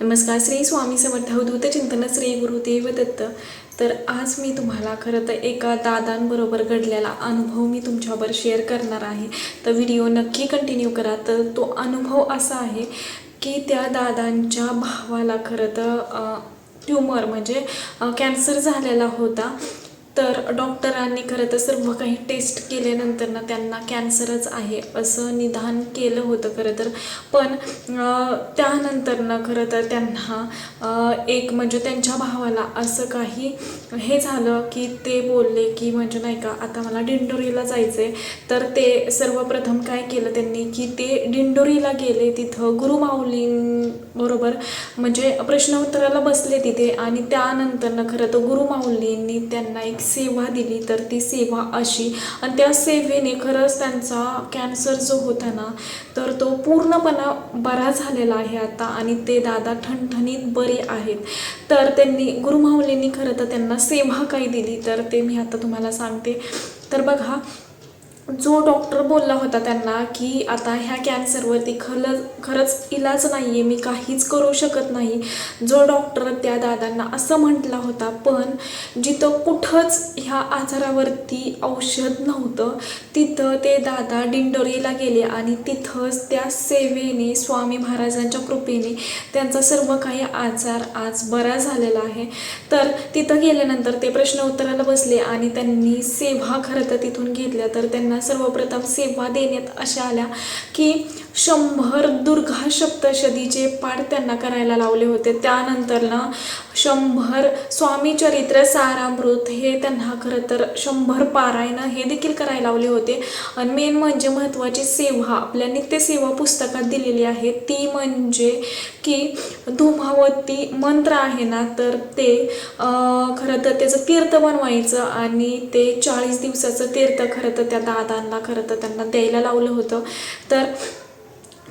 नमस्कार श्री स्वामी समर्थ अवधूत चिंतन श्री गुरुदेव दत्त. तर आज मी तुम्हाला खरं तर एका दादांबरोबर घडलेला अनुभव मी तुमच्यावर शेअर करणार आहे. तर व्हिडिओ नक्की कंटिन्यू करा. तर तो अनुभव असा आहे की त्या दादांच्या भावाला खरं तर ट्युमर म्हणजे कॅन्सर झालेला होता. तर डॉक्टरांनी खरं तर सर्व काही टेस्ट केल्यानंतर ना त्यांना कॅन्सरच आहे असं निदान केलं होतं खरं तर. पण त्यानंतर ना खरं तर त्यांना एक म्हणजे त्यांच्या भावाला असं काही हे झालं की ते बोलले की म्हणजे नाही का आता मला दिंडोरीला जायचं आहे तर ते सर्वप्रथम काय केलं त्यांनी की ते दिंडोरीला गेले तिथं गुरुमाऊलींबरोबर म्हणजे प्रश्न उत्तराला बसले तिथे आणि त्यानंतर ना खरं तर गुरुमाऊलींनी त्यांना एक सेवा दिली तर ती सेवा अशी. आणि त्या सेवेने खरंच त्यांचा कॅन्सर जो होता ना तर तो पूर्णपणा बरा झालेला आहे आता. आणि ते दादा ठणठणीत बरे आहेत. तर त्यांनी गुरुमाऊलींनी खरं तर त्यांना सेवा काही दिली. तर ते मी आता तुम्हाला सांगते. तर बघा जो डॉक्टर बोलला होता त्यांना की आता ह्या कॅन्सरवरती खरंच खरंच इलाज नाही आहे मी काहीच करू शकत नाही. जो डॉक्टर त्या दादांना असं म्हटला होता पण जिथं कुठंच ह्या आजारावरती औषध नव्हतं तिथं ते दादा दिंडोरीला गेले आणि तिथंच त्या सेवेने स्वामी महाराजांच्या कृपेने त्यांचा सर्व काही आजार आज बरा झालेला आहे. तर तिथं गेल्यानंतर ते प्रश्न उत्तराला बसले आणि त्यांनी सेवा खरं तर तिथून घेतल्या तर त्यांना सर्वप्रथम सेवा देण्यात अशा आल्या की शंभर दुर्गा सप्तशतीचे पाठ त्यांना करायला लावले होते. त्यानंतर ना शंभर स्वामी चरित्र सारामृत हे त्यांना खरं तर शंभर पारायणं हे देखील करायला लावले होते. आणि मेन म्हणजे महत्त्वाची सेवा आपल्या नित्यसेवा पुस्तकात दिलेली आहे. ती म्हणजे की धुमावती मंत्र आहे ना तर ते खरं तर त्याचं तीर्थ बनवायचं आणि ते चाळीस दिवसाचं तीर्थ खरं तर त्या दादांना खरं तर त्यांना द्यायला लावलं होतं. तर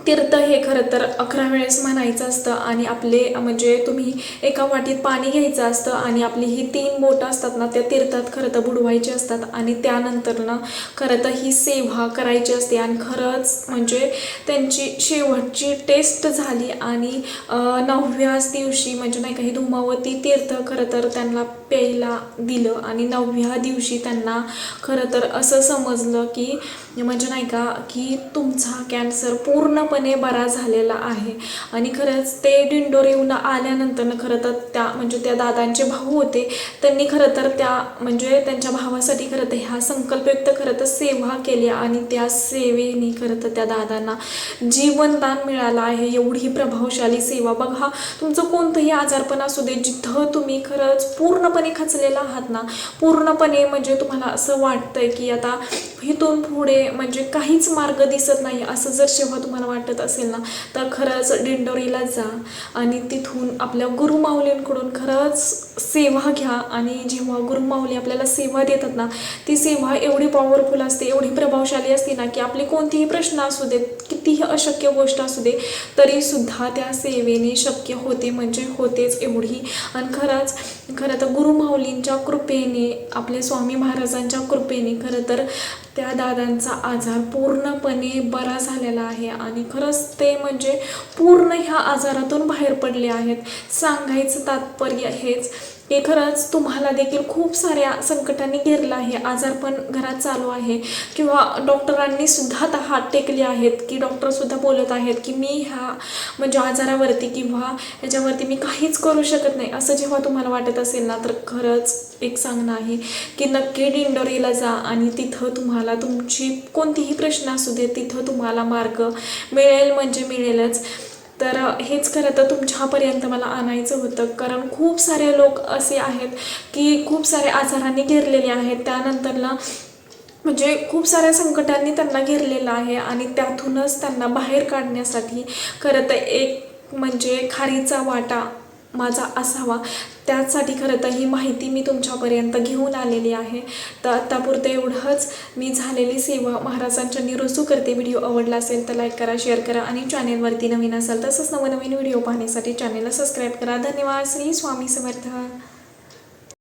तीर्थ हे खरं तर अकरा वेळेस म्हणायचं असतं आणि आपले म्हणजे तुम्ही एका वाटीत पाणी घ्यायचं असतं आणि आपली ही तीन बोटं असतात ना त्या तीर्थात खरं तर बुडवायची असतात आणि त्यानंतर ना खरं तर ही सेवा करायची असते आणि खरंच म्हणजे त्यांची शेवटची टेस्ट झाली आणि नवव्याच दिवशी म्हणजे नाही का ही धुमावती तीर्थ खरं तर त्यांना प्यायला दिलं आणि नवव्या दिवशी त्यांना खरं तर असं समजलं की म्हणजे नाही का की तुमचा कॅन्सर पूर्णपणे बरा झालेला आहे. आणि खरंच ते दिंडोरीहून आल्यानंतर खरं तर त्या म्हणजे त्या दादांचे भाऊ होते त्यांनी खरं तर त्या म्हणजे त्यांच्या भावासाठी खरं तर ह्या संकल्पयुक्त खरं तर सेवा केली आणि त्या सेवेने खरं तर त्या दादांना जीवनदान मिळालं आहे. एवढी प्रभावशाली सेवा. बघा तुमचं कोणतंही आजारपण असू दे जिथं तुम्ही खरंच पूर्णपणे खचलेला आहात ना पूर्णपणे म्हणजे तुम्हाला असं वाटतंय की आता इथून पुढे म्हणजे काहीच मार्ग दिसत नाही. असं जर जेव्हा तुम्हाला वाटत असेल ना तर खरंच दिंडोरीला जा आणि तिथून आपल्या गुरुमाऊलींकडून खरंच सेवा घ्या. आणि जेव्हा गुरुमाऊली आपल्याला सेवा देतात ना ती सेवा एवढी पॉवरफुल असते एवढी प्रभावशाली असते ना की आपले कोणतेही प्रश्न असू देत कितीही अशक्य गोष्ट असू दे तरीसुद्धा त्या सेवेने शक्य होते म्हणजे होतेच एवढी. आणि खरंच खरं तर गुरुमाऊलींच्या कृपेने आपले स्वामी महाराजांच्या कृपेने खरं तर त्या दादांचा आजार पूर्णपणे बरा झालेला आहे. आणि खरंच ते म्हणजे पूर्ण ह्या आजारातून बाहेर पडले आहेत. सांगायचं तात्पर्य हेच की खरंच तुम्हाला देखील खूप साऱ्या संकटांनी घेरलं आहे. आजारपण घरात चालू आहे. किंवा डॉक्टरांनी सुद्धा आता हात टेकले आहेत की डॉक्टरसुद्धा बोलत आहेत की मी ह्या म्हणजे आजारावरती किंवा ह्याच्यावरती मी काहीच करू शकत नाही. असं जेव्हा तुम्हाला वाटत असेल ना तर खरंच एक सांगणं आहे की नक्की डिंडोरीला जा आणि तिथं तुम्हाला तुमची कोणतीही प्रश्न असू दे तिथं तुम्हाला मार्ग मिळेल म्हणजे मिळेलच. तर हेच खरं तर तुमच्यापर्यंत मला आणायचं होतं. कारण खूप सारे लोक असे आहेत की खूप सारे आजारांनी घेरलेले आहेत. त्यानंतरला म्हणजे खूप साऱ्या संकटांनी त्यांना घेरलेलं आहे आणि त्यातूनच त्यांना बाहेर काढण्यासाठी खरं तर एक म्हणजे खारीचा वाटा माझा असावा. त्यासाठी खरं तर ही माहिती मी तुमच्यापर्यंत घेऊन आलेली आहे. तर आत्तापुरतं एवढंच. मी झालेली सेवा महाराजांच्या निरुसू करते. व्हिडिओ आवडला असेल तर लाईक करा शेअर करा आणि चॅनेलवरती नवीन असाल तसंच नवनवीन व्हिडिओ पाहण्यासाठी चॅनेलला सबस्क्राईब करा. धन्यवाद. श्री स्वामी समर्थ.